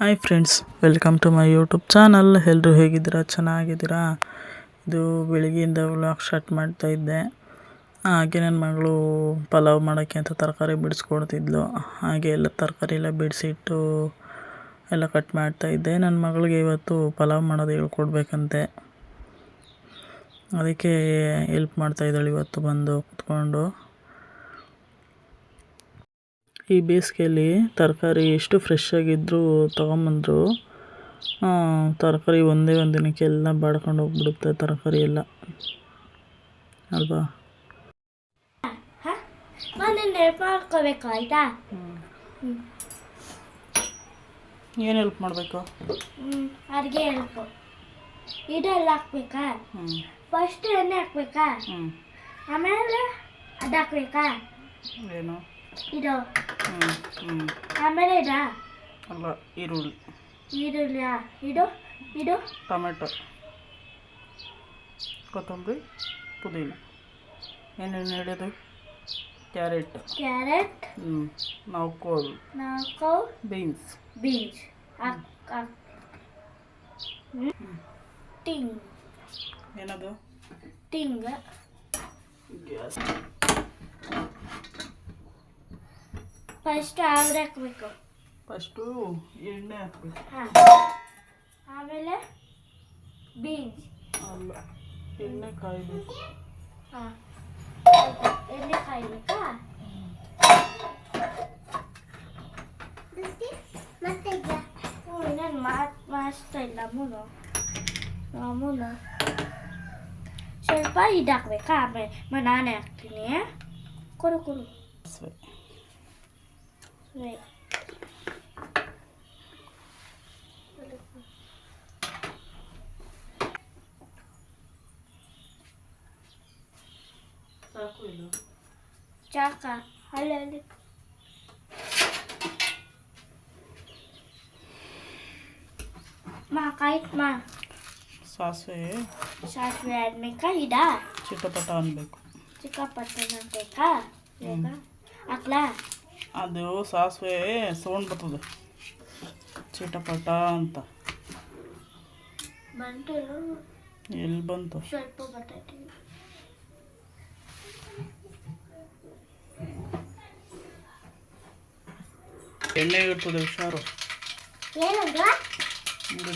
Hi friends welcome to my YouTube channel ಎಲ್ಲರೂ ಹೇಗಿದ್ದೀರಾ? ಚೆನ್ನಾಗಿದ್ದೀರಾ? ಇದು ಬೆಳಗ್ಗೆಯಿಂದ ವ್ಲಾಗ್ ಸ್ಟಾರ್ಟ್ ಮಾಡ್ತಾ ಇದ್ದೆ. ಹಾಗೆ ನನ್ನ ಮಗಳು ಪಲಾವ್ ಮಾಡೋಕ್ಕೆ ಅಂತ ತರಕಾರಿ ಬಿಡಿಸ್ಕೊಡ್ತಿದ್ಲು. ಹಾಗೆ ಎಲ್ಲ ತರಕಾರಿ ಎಲ್ಲ ಬಿಡಿಸಿಟ್ಟು ಎಲ್ಲ ಕಟ್ ಮಾಡ್ತಾ ಇದ್ದೆ. ನನ್ನ ಮಗಳಿಗೆ ಇವತ್ತು ಪಲಾವ್ ಮಾಡೋದು ಹೇಳ್ಕೊಡ್ಬೇಕಂತೆ. ಅದಕ್ಕೆ ಹೆಲ್ಪ್ ಮಾಡ್ತಾ ಇದ್ದಾಳೆ ಇವತ್ತು ಬಂದು ಕುತ್ಕೊಂಡು. ಈ ಬೇಸಿಗೆಯಲ್ಲಿ ತರಕಾರಿ ಎಷ್ಟು ಫ್ರೆಶ್ ಆಗಿದ್ದರೂ ತೊಗೊಂಬಂದ್ರು ತರಕಾರಿ ಒಂದೇ ಒಂದು ದಿನಕ್ಕೆಲ್ಲ ಬಾಡ್ಕೊಂಡು ಹೋಗ್ಬಿಡುತ್ತೆ ತರಕಾರಿ ಎಲ್ಲ. ಅಲ್ವಾ? ಮಾಡ್ಕೋಬೇಕು ಆಯ್ತಾ? ಏನು ಹೆಲ್ಪ್ ಮಾಡಬೇಕು? ಅಡುಗೆ ಹೆಲ್ಪು ಇದೆಲ್ಲ ಹಾಕ್ಬೇಕಾ? ಫಸ್ಟ್ ಎಣ್ಣೆ ಹಾಕ್ಬೇಕಾ? ಆಮೇಲೆ ಅದು ಹಾಕ್ಬೇಕಾ? ಏನು? ಇದು. ಹ್ಞೂ ಹ್ಞೂ ಆಮೇಲೆ ಇದಾ? ಅಲ್ಲ ಈರುಳ್ಳಿ. ಈರುಳ್ಳಿಯ? ಇದು? ಇದು? ಟೊಮೆಟೊ. ಕೊತ್ತಂಬರಿ ಪುದೀನ. ಏನೇನು ಹೇಳಿದ್ದು? ಕ್ಯಾರೆಟ್. ಕ್ಯಾರೆಟ್? ಹ್ಞೂ ನಾವು ಕೋಲ್ ನಾಲ್ಕು? ಬೀನ್ಸ್. ಬೀನ್ಸ್. ಟಿಂಗ್. ಏನದು? ಟಿಂಗ್. ಗ್ಯಾಸ್. ಫಸ್ಟ್ ಆವಿರಿ ಹಾಕ್ಬೇಕು. ಫಸ್ಟು ಎಣ್ಣೆ ಹಾಕ್ಬೇಕು. ಹಾಂ. ಆಮೇಲೆ ಬೀನ್ಸ್. ಅಲ್ಲ ಎಣ್ಣೆ ಕಾಯಬೇಕು. ಹಾಂ. ಎಣ್ಣೆ ಕಾಯ್ಬೇಕಾ? ಹ್ಞೂ ಇನ್ನೇನು ಮಾತು ಮಾಡಿಸ್ತಾ ಇಲ್ಲ ಅಮ್ಮನು ಅಮ್ಮನು ಸ್ವಲ್ಪ ಇದು ಹಾಕ್ಬೇಕಾ ಆಮೇಲೆ ಮ ನಾನೇ ಹಾಕ್ತೀನಿ. ಕೊಡು ಕೊಡು. ಸಾಸಿವೆ ಸರಿ ಸಾಕು ಇದು ಚಾಕ ಅಲ್ಲಿ ಅಲ್ಲಿ ಮಾ ಕಾಯ್ತು ಮಾ ಸಾಸಿವೆ ಸಾಸಿವೆ ಆದ್ಮೇಕ ಇದಾ ಚಿಟಪಟ ಅನ್ಬೇಕು ಚಿಕ್ಕಪಟ್ಟಣ ಬೇಕಾ ಬೇಗ ಹಾಕ್ಲಾ ಅದು ಸಾಸಿವೆ ಸೌಂಡ್ ಬರ್ತದೆ. ಚೀಟಪಟ ಅಂತ. ಎಲ್ಲಿ ಬಂತು? ಎಣ್ಣೆ ಇರ್ತದೆ ಹುಷಾರು ಏನಂದ್ರ ಹಿಂಗೆ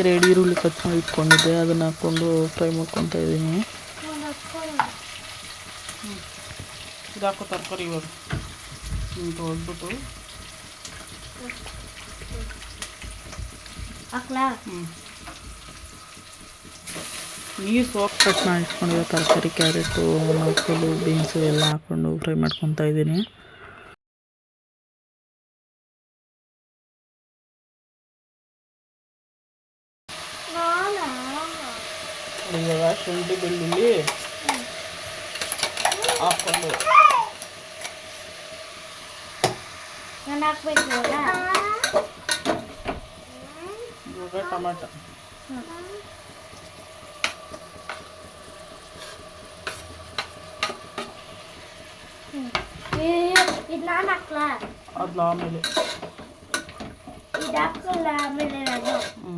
ಎರಡು ಈರುಳ್ಳಿ ಕಟ್ ಮಾಡಿ ಇಟ್ಕೊಂಡಿದ್ದೆ ಅದನ್ನು ಹಾಕ್ಕೊಂಡು ಫ್ರೈ ಮಾಡ್ಕೊತಾ ಇದ್ದೀನಿ. ಇದು ಹಾಕೋ ತರಕಾರಿ ಇವಾಗ. ಹ್ಞೂ ನೀರು ಸೋಪ್ ಕಟ್ ಮಾಡಿ ಇಟ್ಕೊಂಡಿರೋ ತರಕಾರಿ ಕ್ಯಾರೆಟು ಮಕ್ಕಳು ಬೀನ್ಸು ಎಲ್ಲ ಹಾಕ್ಕೊಂಡು ಫ್ರೈ ಮಾಡ್ಕೊತಾ ಇದ್ದೀನಿ ನಾನಾ ಇವಾಗ ಶುಂಠಿ ಬೆಳ್ಳುಳ್ಳಿ ಹಾಕ್ಕೊಂಡು ನಾನು ಹಾಕ್ಬೇಕು ಇವಾಗ ಇವಾಗ ಟೊಮೆಟೊ ಇದು ನಾನು ಹಾಕ್ಲಾ ಅದ್ಲ ಆಮೇಲೆ ಇದು ಹಾಕಲ್ಲ ಆಮೇಲೆ ನಾನು ಹ್ಞೂ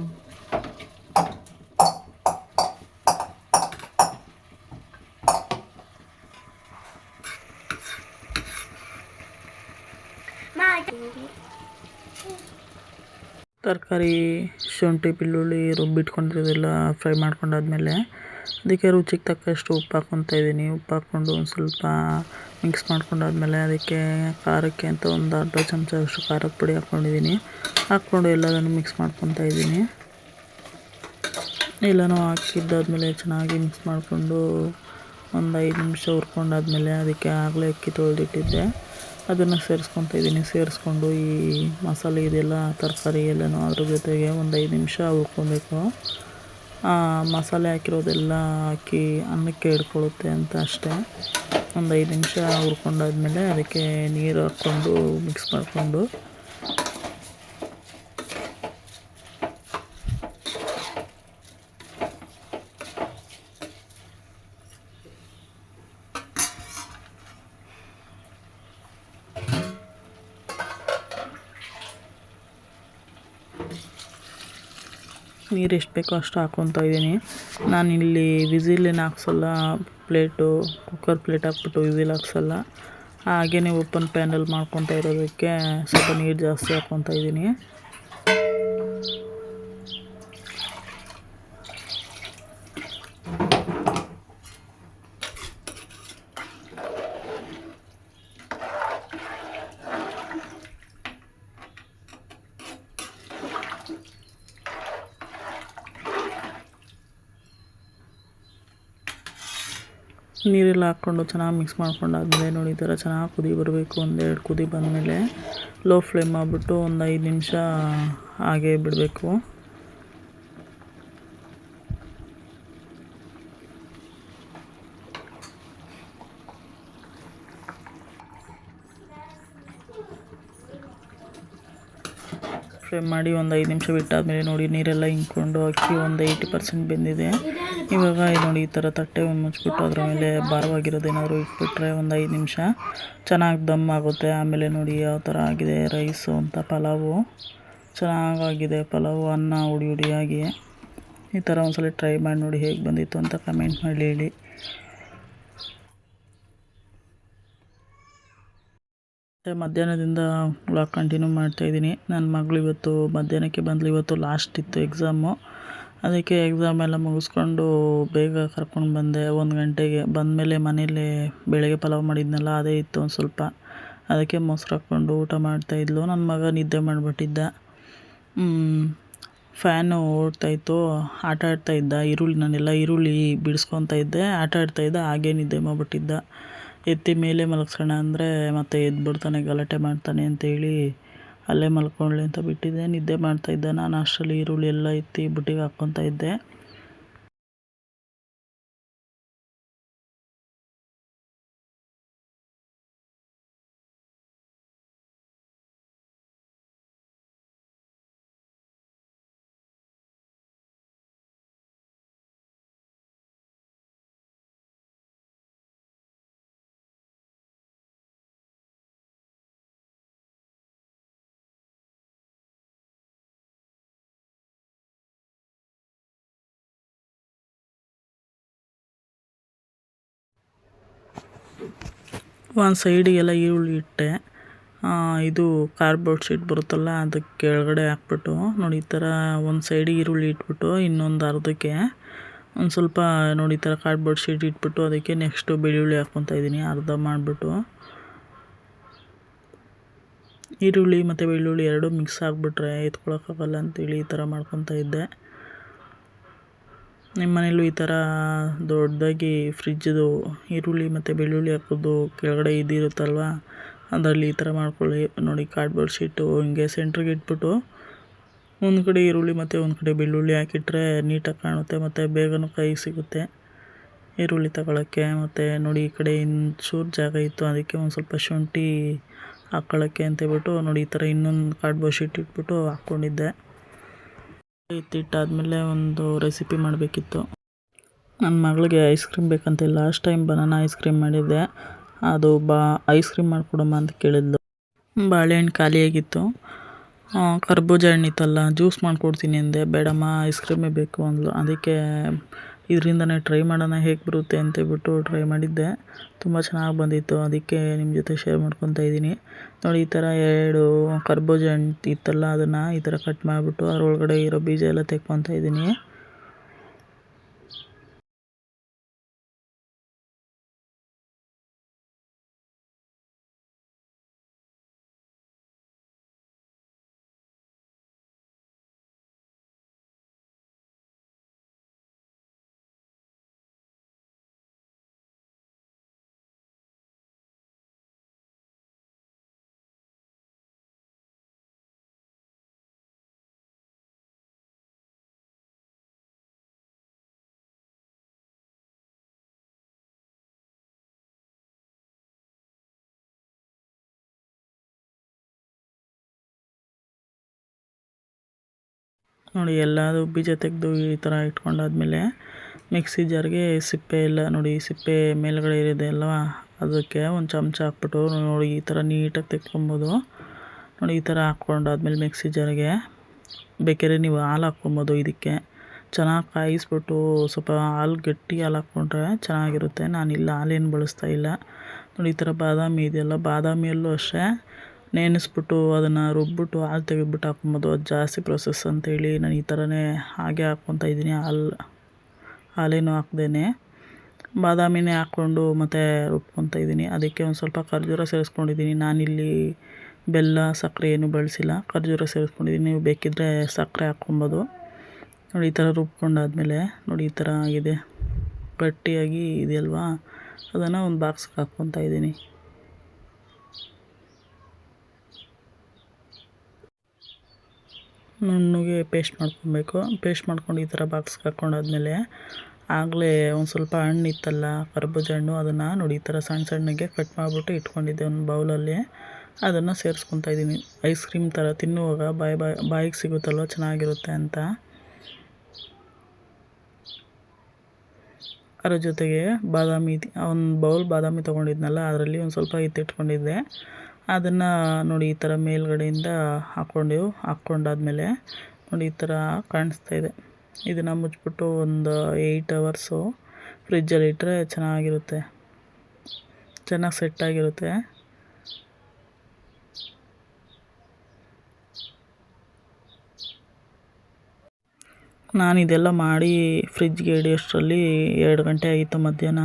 ಮಾ ತರಕಾರಿ, ಶುಂಠಿ, ಬೆಳ್ಳುಳ್ಳಿ ರುಬ್ಬಿಟ್ಕೊಂಡಿರೋದೆಲ್ಲ ಫ್ರೈ ಮಾಡ್ಕೊಂಡಾದ್ಮೇಲೆ ಅದಕ್ಕೆ ರುಚಿಗೆ ತಕ್ಕಷ್ಟು ಉಪ್ಪು ಹಾಕ್ಕೊತಾ ಇದ್ದೀನಿ. ಉಪ್ಪು ಹಾಕ್ಕೊಂಡು ಒಂದು ಸ್ವಲ್ಪ ಮಿಕ್ಸ್ ಮಾಡ್ಕೊಂಡಾದ್ಮೇಲೆ ಅದಕ್ಕೆ ಖಾರಕ್ಕೆ ಅಂತ ಒಂದು ಅರ್ಧ ಚಮಚ ಅಷ್ಟು ಖಾರದ ಪುಡಿ ಹಾಕ್ಕೊಂಡಿದ್ದೀನಿ. ಹಾಕ್ಕೊಂಡು ಎಲ್ಲದನ್ನು ಮಿಕ್ಸ್ ಮಾಡ್ಕೊತಾ ಇದ್ದೀನಿ. ಎಲ್ಲನೂ ಹಾಕಿದ್ದಾದ್ಮೇಲೆ ಚೆನ್ನಾಗಿ ಮಿಕ್ಸ್ ಮಾಡಿಕೊಂಡು ಒಂದು ಐದು ನಿಮಿಷ ಹುರ್ಕೊಂಡಾದ್ಮೇಲೆ ಅದಕ್ಕೆ ಆಗಲೇ ಅಕ್ಕಿ ತೊಳೆದಿಟ್ಟಿದ್ದೆ. ಅದನ್ನು ಸೇರಿಸ್ಕೊತ ಇದ್ದೀನಿ ಸೇರಿಸ್ಕೊಂಡು ಈ ಮಸಾಲೆ ಇದೆಲ್ಲ, ತರಕಾರಿ ಎಲ್ಲನೂ ಅದ್ರ ಜೊತೆಗೆ ಒಂದು ಐದು ನಿಮಿಷ ಉಳ್ಕೊಬೇಕು ಆ ಮಸಾಲೆ ಹಾಕಿರೋದೆಲ್ಲ ಹಾಕಿ ಅನ್ನಕ್ಕೆ ಹಿಡ್ಕೊಳ್ಳುತ್ತೆ ಅಂತ ಅಷ್ಟೇ. ಒಂದು ಐದು ನಿಮಿಷ ಹುರ್ಕೊಂಡಾದ್ಮೇಲೆ ಅದಕ್ಕೆ ನೀರು ಹಾಕ್ಕೊಂಡು ಮಿಕ್ಸ್ ಮಾಡಿಕೊಂಡು ನೀರು ಎಷ್ಟು ಬೇಕೋ ಅಷ್ಟು ಹಾಕ್ಕೊತಾ ಇದ್ದೀನಿ. ನಾನಿಲ್ಲಿ ವಿಸಿಲೇನು ಹಾಕ್ಸಲ್ಲ, ಪ್ಲೇಟು ಕುಕ್ಕರ್ ಪ್ಲೇಟ್ ಹಾಕ್ಬಿಟ್ಟು ವಿಸಿಲ್ ಹಾಕ್ಸಲ್ಲ. ಹಾಗೇ ಓಪನ್ ಪ್ಯಾನಲ್ಲಿ ಮಾಡ್ಕೊತಾ ಇರೋದಕ್ಕೆ ಸ್ವಲ್ಪ ನೀರು ಜಾಸ್ತಿ ಹಾಕ್ಕೊತಾ ಇದ್ದೀನಿ. ನೀರೆಲ್ಲ ಹಾಕ್ಕೊಂಡು ಚೆನ್ನಾಗಿ ಮಿಕ್ಸ್ ಮಾಡ್ಕೊಂಡು ಆದಮೇಲೆ ನೋಡಿ ಈ ಥರ ಚೆನ್ನಾಗಿ ಕುದಿ ಬರಬೇಕು ಒಂದೆರಡು ಕುದಿ ಬಂದಮೇಲೆ ಲೋ ಫ್ಲೇಮ್ ಮಾಡಿಬಿಟ್ಟು ಒಂದು ಐದು ನಿಮಿಷ ಹಾಗೆ ಬಿಡಬೇಕು. ಫ್ರೈ ಮಾಡಿ ಒಂದು ಐದು ನಿಮಿಷ ಬಿಟ್ಟಾದಮೇಲೆ ನೋಡಿ ನೀರೆಲ್ಲ ಹಿಂಕೊಂಡು ಅಕ್ಕಿ ಒಂದು ಏಯ್ಟಿ ಪರ್ಸೆಂಟ್ ಬೆಂದಿದೆ. ಇವಾಗ ನೋಡಿ ಈ ಥರ ತಟ್ಟೆ ಮುಚ್ಚಿಬಿಟ್ಟು ಅದರ ಮೇಲೆ ಭಾರವಾಗಿರೋದೇನಾದ್ರು ಇಟ್ಬಿಟ್ರೆ ಒಂದು ಐದು ನಿಮಿಷ ಚೆನ್ನಾಗಿ ದಮ್ ಆಗುತ್ತೆ. ಆಮೇಲೆ ನೋಡಿ ಯಾವ ಥರ ಆಗಿದೆ ರೈಸು ಅಂತ ಪಲಾವು. ಚೆನ್ನಾಗಾಗಿದೆ ಪಲಾವು, ಅನ್ನ ಉಡಿ ಉಡಿಯಾಗಿ ಈ ಥರ ಒಂದ್ಸಲ ಟ್ರೈ ಮಾಡಿ ನೋಡಿ ಹೇಗೆ ಬಂದಿತ್ತು ಅಂತ ಕಮೆಂಟ್ ಮಾಡಿ ಹೇಳಿ. ಮತ್ತು ಮಧ್ಯಾಹ್ನದಿಂದ ವ್ಲಾಗ್ ಕಂಟಿನ್ಯೂ ಮಾಡ್ತಾಯಿದ್ದೀನಿ ನನ್ನ ಮಗಳು ಇವತ್ತು ಮಧ್ಯಾಹ್ನಕ್ಕೆ ಬಂದಳು ಇವತ್ತು ಲಾಸ್ಟ್ ಇತ್ತು ಎಕ್ಸಾಮು ಅದಕ್ಕೆ ಎಕ್ಸಾಮ್ ಎಲ್ಲ ಮುಗಿಸ್ಕೊಂಡು ಬೇಗ ಕರ್ಕೊಂಡು ಬಂದೆ. ಒಂದು ಗಂಟೆಗೆ ಬಂದಮೇಲೆ ಮನೇಲಿ ಬೆಳಗ್ಗೆ ಪಲಾವ್ ಮಾಡಿದ್ನಲ್ಲ, ಅದೇ ಇತ್ತು ಒಂದು ಸ್ವಲ್ಪ. ಅದಕ್ಕೆ ಮೊಸ್ರು ಹಾಕ್ಕೊಂಡು ಊಟ ಮಾಡ್ತಾಯಿದ್ಲು ನನ್ನ ಮಗ ನಿದ್ದೆ ಮಾಡಿಬಿಟ್ಟಿದ್ದ. ಫ್ಯಾನು ಓಡ್ತಾಯಿತ್ತು ಆಟ ಆಡ್ತಾಯಿದ್ದ ಈರುಳ್ಳಿ ನಾನೆಲ್ಲ ಈರುಳ್ಳಿ ಬಿಡಿಸ್ಕೊತಾ ಇದ್ದೆ. ಆಟ ಆಡ್ತಾಯಿದ್ದ ಹಾಗೇ ನಿದ್ದೆ ಮಾಡಿಬಿಟ್ಟಿದ್ದ. ಎತ್ತಿ ಮೇಲೆ ಮಲಗ್ಸೋಣ ಅಂದರೆ ಮತ್ತೆ ಎದ್ಬಿಡ್ತಾನೆ ಗಲಾಟೆ ಮಾಡ್ತಾನೆ ಅಂತೇಳಿ ಅಲ್ಲೇ ಮಲ್ಕೊಳ್ಳಿ ಅಂತ ಬಿಟ್ಟಿದ್ದೆ. ನಿದ್ದೆ ಮಾಡ್ತಾಯಿದ್ದ ನಾನು ಅಷ್ಟರಲ್ಲಿ ಈರುಳ್ಳಿ ಎಲ್ಲ ಎತ್ತಿ ಬುಟ್ಟಿಗೆ ಹಾಕ್ಕೊತಾ ಇದ್ದೆ. ಒಂದು ಸೈಡಿಗೆಲ್ಲ ಈರುಳ್ಳಿ ಇಟ್ಟೆ. ಇದು ಕಾರ್ಬೋರ್ಡ್ ಶೀಟ್ ಬರುತ್ತಲ್ಲ, ಅದಕ್ಕೆ ಕೆಳಗಡೆ ಹಾಕ್ಬಿಟ್ಟು, ನೋಡಿ, ಈ ಥರ ಒಂದು ಸೈಡಿಗೆ ಈರುಳ್ಳಿ ಇಟ್ಬಿಟ್ಟು, ಇನ್ನೊಂದು ಅರ್ಧಕ್ಕೆ ಒಂದು ಸ್ವಲ್ಪ, ನೋಡಿ, ಈ ಥರ ಕಾರ್ಡ್ಬೋರ್ಡ್ ಶೀಟ್ ಇಟ್ಬಿಟ್ಟು, ಅದಕ್ಕೆ ನೆಕ್ಸ್ಟು ಬೆಳ್ಳುಳ್ಳಿ ಹಾಕ್ಕೊತಾ ಇದ್ದೀನಿ, ಅರ್ಧ ಮಾಡಿಬಿಟ್ಟು. ಈರುಳ್ಳಿ ಮತ್ತು ಬೆಳ್ಳುಳ್ಳಿ ಎರಡೂ ಮಿಕ್ಸ್ ಆಗಿಬಿಟ್ರೆ ಎತ್ಕೊಳಕ್ಕಾಗಲ್ಲ ಅಂತೇಳಿ ಈ ಥರ ಮಾಡ್ಕೊತಾ ಇದ್ದೆ. ನಿಮ್ಮ ಮನೇಲೂ ಈ ಥರ ದೊಡ್ಡದಾಗಿ ಫ್ರಿಜ್ದು ಈರುಳ್ಳಿ ಮತ್ತು ಬೆಳ್ಳುಳ್ಳಿ ಹಾಕೋದು ಕೆಳಗಡೆ ಇದಿರುತ್ತಲ್ವ ಅದರಲ್ಲಿ ಈ ಥರ ಮಾಡ್ಕೊಳ್ಳಿ. ನೋಡಿ ಕಾರ್ಡ್ಬೋರ್ಡ್ ಶೀಟು ಹಿಂಗೆ ಸೆಂಟ್ರಿಗೆ ಇಟ್ಬಿಟ್ಟು ಒಂದು ಕಡೆ ಈರುಳ್ಳಿ ಮತ್ತು ಒಂದು ಕಡೆ ಬೆಳ್ಳುಳ್ಳಿ ಹಾಕಿಟ್ರೆ ನೀಟಾಗಿ ಕಾಣುತ್ತೆ. ಮತ್ತು ಬೇಗನೂ ಕೈ ಸಿಗುತ್ತೆ ಈರುಳ್ಳಿ ತಗೊಳ್ಳೋಕ್ಕೆ ಮತ್ತು ನೋಡಿ, ಈ ಕಡೆ ಚೂರು ಜಾಗ ಇತ್ತು. ಅದಕ್ಕೆ ಒಂದು ಸ್ವಲ್ಪ ಶುಂಠಿ ಹಾಕ್ಕೊಳ್ಳೋಕ್ಕೆ ಅಂತೇಳ್ಬಿಟ್ಟು ನೋಡಿ, ಈ ಥರ ಇನ್ನೊಂದು ಕಾರ್ಡ್ಬೋರ್ಡ್ ಶೀಟ್ ಇಟ್ಬಿಟ್ಟು ಹಾಕ್ಕೊಂಡಿದ್ದೆ. ಎತ್ತಿಟ್ಟಾದಮೇಲೆ ಒಂದು ರೆಸಿಪಿ ಮಾಡಬೇಕಿತ್ತು. ನನ್ನ ಮಗಳಿಗೆ ಐಸ್ ಕ್ರೀಮ್ ಬೇಕಂತೆ last time banana ice cream ಮಾಡಿದ್ದೆ. ಅದು ಬಾ ಐಸ್ ಕ್ರೀಮ್ ಮಾಡಿಕೊಡಮ್ಮ ಅಂತ ಕೇಳಿದ್ಲು. ಬಾಳೆಹಣ್ಣು ಖಾಲಿಯಾಗಿತ್ತು ಕರ್ಬೂಜ ಹಣ್ಣಿತ್ತಲ್ಲ ಜ್ಯೂಸ್ ಮಾಡಿಕೊಡ್ತೀನಿ ಅಂದೆ. ಬೇಡಮ್ಮ ಐಸ್ ಕ್ರೀಮೇ ಬೇಕು ಅಂದ್ಲು. ಅದಕ್ಕೆ ಇದರಿಂದನೇ ಟ್ರೈ ಮಾಡೋಣ ಹೇಗೆ ಬರುತ್ತೆ ಅಂತೇಳ್ಬಿಟ್ಟು ಟ್ರೈ ಮಾಡಿದ್ದೆ. ತುಂಬ ಚೆನ್ನಾಗಿ ಬಂದಿತ್ತು. ಅದಕ್ಕೆ ನಿಮ್ಮ ಜೊತೆ ಶೇರ್ ಮಾಡ್ಕೊತಾ ಇದ್ದೀನಿ. ನೋಡಿ, ಈ ಥರ ಎರಡು ಕರ್ಬೂಜ ಹಣ್ಣು ಇತ್ತಲ್ಲ ಅದನ್ನು ಈ ಥರ ಕಟ್ ಮಾಡಿಬಿಟ್ಟು ಅದರೊಳಗಡೆ ಇರೋ ಬೀಜ ಎಲ್ಲ ತೆಕ್ಕೊತಾ ಇದ್ದೀನಿ. ನೋಡಿ ಎಲ್ಲದು ಬೀಜ ತೆಗೆದು ಈ ಥರ ಇಟ್ಕೊಂಡಾದ್ಮೇಲೆ ಮಿಕ್ಸಿ ಜಾರ್ಗೆ ಸಿಪ್ಪೆ ಎಲ್ಲ ನೋಡಿ, ಸಿಪ್ಪೆ ಮೇಲ್ಗಡೆ ಇರಿದೆ ಅಲ್ವಾ? ಅದಕ್ಕೆ ಒಂದು ಚಮಚ ಹಾಕ್ಬಿಟ್ಟು ನೋಡಿ ಈ ಥರ ನೀಟಾಗಿ ತೆಕ್ಕೊಬೋದು ನೋಡಿ ಈ ಥರ ಹಾಕ್ಕೊಂಡಾದ್ಮೇಲೆ ಮಿಕ್ಸಿ ಜಾರ್ಗೆ ಬೇಕಾದ್ರೆ ನೀವು ಹಾಲು ಹಾಕ್ಕೊಬೋದು ಇದಕ್ಕೆ. ಚೆನ್ನಾಗಿ ಕಾಯಿಸ್ಬಿಟ್ಟು ಸ್ವಲ್ಪ ಹಾಲು ಗಟ್ಟಿ ಹಾಲು ಹಾಕ್ಕೊಂಡ್ರೆ ಚೆನ್ನಾಗಿರುತ್ತೆ. ನಾನಿಲ್ಲ ಹಾಲೇನು ಬಳಸ್ತಾ ಇಲ್ಲ. ನೋಡಿ ಈ ಥರ ಬಾದಾಮಿ ಇದೆಯಲ್ಲ, ಬಾದಾಮಿಯಲ್ಲೂ ಅಷ್ಟೇ. ನೆನೆಸ್ಬಿಟ್ಟು ಅದನ್ನು ರುಬ್ಬಿಟ್ಟು ಹಾಲು ತೆಗೆದ್ಬಿಟ್ಟು ಹಾಕ್ಕೊಂಬೋದು. ಅದು ಜಾಸ್ತಿ ಪ್ರೊಸೆಸ್ ಅಂತೇಳಿ ನಾನು ಈ ಥರನೇ ಹಾಗೆ ಹಾಕ್ಕೊತಾ ಇದ್ದೀನಿ. ಹಾಲು, ಹಾಲೇನು ಹಾಕ್ದೇನೆ. ಬಾದಾಮಿನೇ ಹಾಕ್ಕೊಂಡು ಮತ್ತು ರುಬ್ಕೊತಾ ಇದ್ದೀನಿ. ಅದಕ್ಕೆ ಒಂದು ಸ್ವಲ್ಪ ಖರ್ಜೂರ ಸೇರಿಸ್ಕೊಂಡಿದ್ದೀನಿ. ನಾನಿಲ್ಲಿ ಬೆಲ್ಲ, ಸಕ್ಕರೆ ಏನು ಬಳಸಿಲ್ಲ. ಖರ್ಜೂರ ಸೇರಿಸ್ಕೊಂಡಿದ್ದೀನಿ. ನೀವು ಬೇಕಿದ್ದರೆ ಸಕ್ಕರೆ ಹಾಕ್ಕೊಬೋದು. ನೋಡಿ, ಈ ಥರ ರುಬ್ಕೊಂಡಾದಮೇಲೆ ನೋಡಿ, ಈ ಥರ ಆಗಿದೆ. ಗಟ್ಟಿಯಾಗಿ ಇದೆಯಲ್ವಾ? ಅದನ್ನು ಒಂದು ಬಾಕ್ಸ್ಗೆ ಹಾಕ್ಕೊತಾ ಇದ್ದೀನಿ. ನುಣ್ಣಗೆ ಪೇಸ್ಟ್ ಮಾಡ್ಕೊಬೇಕು. ಪೇಸ್ಟ್ ಮಾಡ್ಕೊಂಡು ಈ ಥರ ಬಾಕ್ಸ್ಗೆ ಹಾಕ್ಕೊಂಡಾದ್ಮೇಲೆ ಆಗಲೇ ಒಂದು ಸ್ವಲ್ಪ ಹಣ್ಣು ಇತ್ತಲ್ಲ ಕರ್ಬೂಜ ಹಣ್ಣು ಅದನ್ನು ನೋಡಿ ಈ ಥರ ಸಣ್ಣ ಸಣ್ಣಗೆ ಕಟ್ ಮಾಡಿಬಿಟ್ಟು ಇಟ್ಕೊಂಡಿದ್ದೆ ಒಂದು ಬೌಲಲ್ಲಿ. ಅದನ್ನು ಸೇರಿಸ್ಕೊತಾ ಇದ್ದೀನಿ. ಐಸ್ ಕ್ರೀಮ್ ಥರ ತಿನ್ನುವಾಗ ಬಾಯಿ ಬಾಯಿ, ಬಾಯಿಗೆ ಸಿಗುತ್ತಲ್ವ, ಚೆನ್ನಾಗಿರುತ್ತೆ ಅಂತ. ಅದರ ಜೊತೆಗೆ ಬಾದಾಮಿ, ಒಂದು ಬೌಲ್ ಬಾದಾಮಿ ತೊಗೊಂಡಿದ್ನಲ್ಲ, ಅದರಲ್ಲಿ ಒಂದು ಸ್ವಲ್ಪ ಎತ್ತಿಟ್ಕೊಂಡಿದ್ದೆ ಅದನ್ನು ನೋಡಿ ಈ ಥರ ಮೇಲ್ಗಡೆಯಿಂದ ಹಾಕ್ಕೊಂಡೆವು ಹಾಕ್ಕೊಂಡಾದ್ಮೇಲೆ ನೋಡಿ ಈ ಥರ ಕಾಣಿಸ್ತಾ ಇದೆ. ಇದನ್ನು ಮುಚ್ಚಿಬಿಟ್ಟು ಒಂದು ಏಯ್ಟ್ ಅವರ್ಸು ಫ್ರಿಜ್ಜಲ್ಲಿ ಇಟ್ಟರೆ ಚೆನ್ನಾಗಿರುತ್ತೆ. ಚೆನ್ನಾಗಿ ಸೆಟ್ಟಾಗಿರುತ್ತೆ ನಾನು ಇದೆಲ್ಲ ಮಾಡಿ ಫ್ರಿಜ್ಗೆ ಇಡಿಯೋಷ್ಟರಲ್ಲಿ ಎರಡು ಗಂಟೆ ಆಗಿತ್ತು ಮಧ್ಯಾಹ್ನ.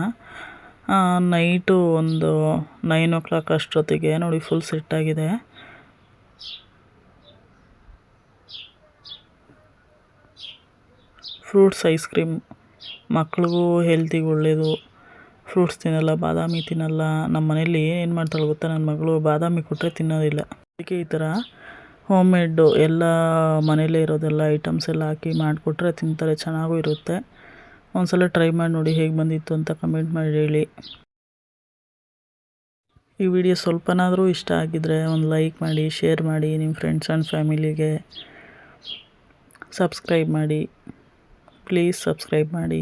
ನೈಟು ಒಂದು ನೈನ್ ಓ ಕ್ಲಾಕ್ ಅಷ್ಟೊತ್ತಿಗೆ ನೋಡಿ ಫುಲ್ ಸೆಟ್ಟಾಗಿದೆ ಫ್ರೂಟ್ಸ್ ಐಸ್ ಕ್ರೀಮ್ ಮಕ್ಳಿಗೂ ಹೆಲ್ತಿಗೆ ಒಳ್ಳೆಯದು ಫ್ರೂಟ್ಸ್ ತಿನ್ನಲ್ಲ, ಬಾದಾಮಿ ತಿನ್ನಲ್ಲ. ನಮ್ಮ ಮನೇಲಿ ಏನು ಮಾಡ್ತಾಳೆ ಗೊತ್ತಾ? ನನ್ನ ಮಗಳು ಬಾದಾಮಿ ಕೊಟ್ಟರೆ ತಿನ್ನೋದಿಲ್ಲ. ಅದಕ್ಕೆ ಈ ಥರ ಹೋಮ್ ಮೇಡು ಎಲ್ಲ ಮನೇಲೇ ಇರೋದೆಲ್ಲ ಐಟಮ್ಸ್ ಎಲ್ಲ ಹಾಕಿ ಮಾಡಿಕೊಟ್ರೆ ತಿಂತಾರೆ, ಚೆನ್ನಾಗೂ ಇರುತ್ತೆ. ಒಂದು ಸಲ ಟ್ರೈ ಮಾಡಿ ನೋಡಿ ಹೇಗೆ ಬಂದಿತ್ತು ಅಂತ ಕಮೆಂಟ್ ಮಾಡಿ ಹೇಳಿ. ಈ ವಿಡಿಯೋ ಸ್ವಲ್ಪನಾದರೂ ಇಷ್ಟ ಆಗಿದ್ರೆ ಒಂದು ಲೈಕ್ ಮಾಡಿ ಶೇರ್ ಮಾಡಿ ನಿಮ್ಮ ಫ್ರೆಂಡ್ಸ್ ಆ್ಯಂಡ್ ಫ್ಯಾಮಿಲಿಗೆ ಸಬ್ಸ್ಕ್ರೈಬ್ ಮಾಡಿ. ಪ್ಲೀಸ್ ಸಬ್ಸ್ಕ್ರೈಬ್ ಮಾಡಿ.